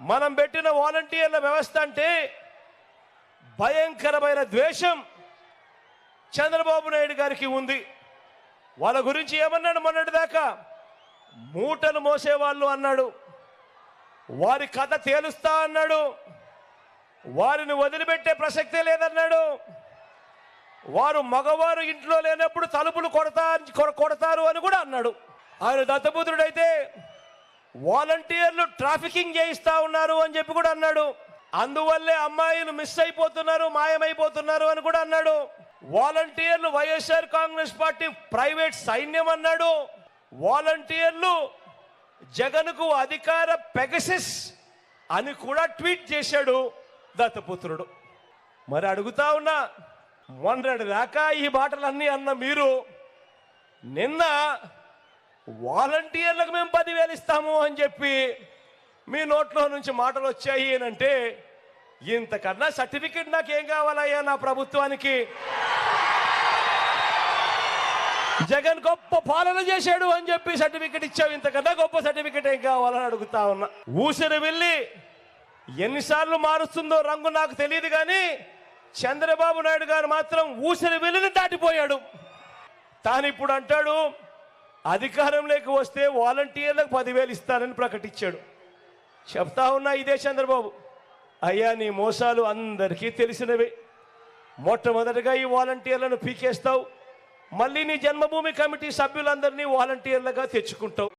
మనం పెట్టిన వాలంటీర్ల వ్యవస్థ అంటే భయంకరమైన ద్వేషం చంద్రబాబు నాయుడు గారికి ఉంది. వాళ్ళ గురించి ఏమన్నాడు మొన్నటిదాకా మూటలు మోసేవాళ్ళు అన్నాడు. వారి కథ తేలుస్తా అన్నాడు. వారిని వదిలిపెట్టే ప్రసక్తే లేదన్నాడు. వారు మగవారు ఇంట్లో లేనప్పుడు తలుపులు కొడతా కొడతారు అని కూడా అన్నాడు. ఆయన దత్తపుత్రుడైతే వాలంటీర్లు ట్రాఫికింగ్ చేయిస్తా ఉన్నారు అని చెప్పి కూడా అన్నాడు. అందువల్లే అమ్మాయిలు మిస్ అయిపోతున్నారు మాయమైపోతున్నారు అని కూడా అన్నాడు. వాలంటీర్లు వైఎస్ఆర్ కాంగ్రెస్ పార్టీ ప్రైవేట్ సైన్యం అన్నాడు. వాలంటీర్లు జగన్కు అధికార పెగసిస్ అని కూడా ట్వీట్ చేశాడు దత్తపుత్రుడు. మరి అడుగుతా ఉన్నా మొన్నటి దాకా ఈ మాటలన్నీ అన్న మీరు నిన్న వాలంటీర్లకు మేము పది ఇస్తాము అని చెప్పి మీ నోట్లో నుంచి మాటలు వచ్చాయి అంటే ఇంతకన్నా సర్టిఫికెట్ నాకేం కావాలయ్యా నా ప్రభుత్వానికి? జగన్ గొప్ప పాలన చేశాడు అని చెప్పి సర్టిఫికెట్ ఇచ్చావు ఇంతకన్నా గొప్ప సర్టిఫికెట్ ఏం కావాలని అడుగుతా ఉన్నా. ఊసిరి వెళ్ళి ఎన్నిసార్లు మారుస్తుందో రంగు నాకు తెలియదు కానీ చంద్రబాబు నాయుడు గారు మాత్రం ఊసిరి వెళ్ళిని దాటిపోయాడు. తాను ఇప్పుడు అంటాడు అధికారంలోకి వస్తే వాలంటీర్లకు పదివేలు ఇస్తానని ప్రకటించాడు. చెప్తా ఉన్నా ఇదే చంద్రబాబు. అయ్యా నీ మోసాలు అందరికీ తెలిసినవే. మొట్టమొదటిగా ఈ వాలంటీర్లను పీకేస్తావు. మళ్ళీ నీ జన్మభూమి కమిటీ సభ్యులందరినీ వాలంటీర్లుగా తెచ్చుకుంటావు.